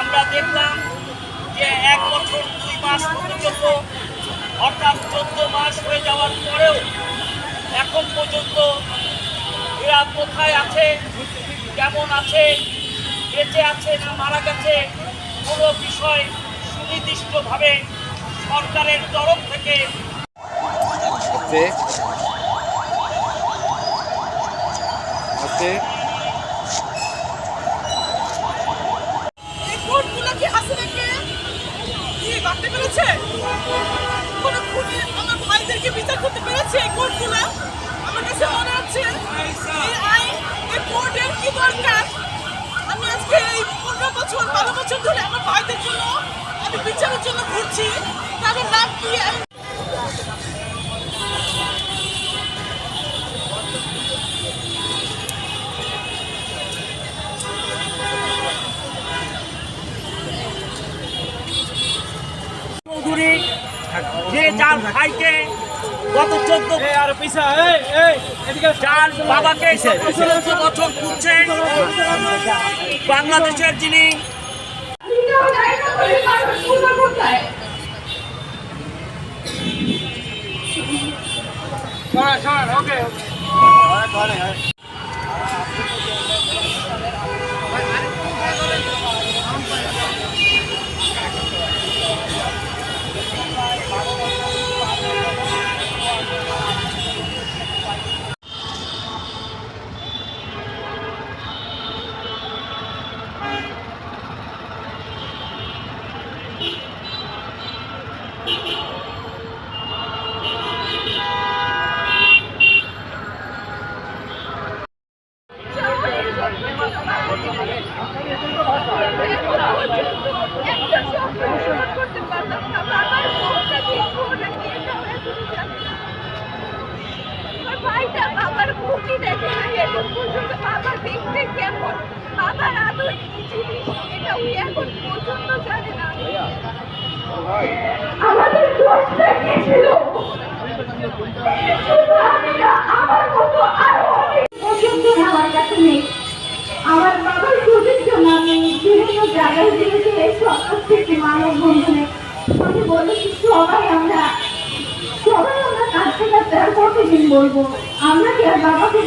আমরা দেখলাম যে এক বছর দুই মাস পর্যন্ত অর্থাৎ চোদ্দ মাস হয়ে যাওয়ার পরেও এখন পর্যন্ত এরা কোথায় আছে, কেমন আছে, বেঁচে আছে না মারা গেছে, কোনো বিষয় সুনির্দিষ্টভাবে সরকারের তরফ থেকে আছে আছে এই কোর্টগুলো কি হাসিনাকে কি ভাবতে পেরেছে কোনো খুনি আমার ভাইদেরকে বিচার করতে পেরেছে এই কোর্টগুলো? আমার কাছে মনে হচ্ছে এই আইন, এই কোর্টের কি দরকার? আমি আজকে এই পনেরো বছর, বারো বছর ধরে আমার ভাইদের জন্য আমি বিচারের জন্য ঘুরছি। তাদের নাম কি? আমি যে যার ভাইকে গত চোদ্দ যার বাবাকে চোদ্দ বছর খুঁজছে। বাংলাদেশের যিনি বাবার মুখি দেখে না এখন পর্যন্ত বাবা দেখতে কেমন বাবার আদর কি জিনিস এটা আমাদের দোষটা কি ছিল? আমরা বলব? আমরা কি আর বাবাকে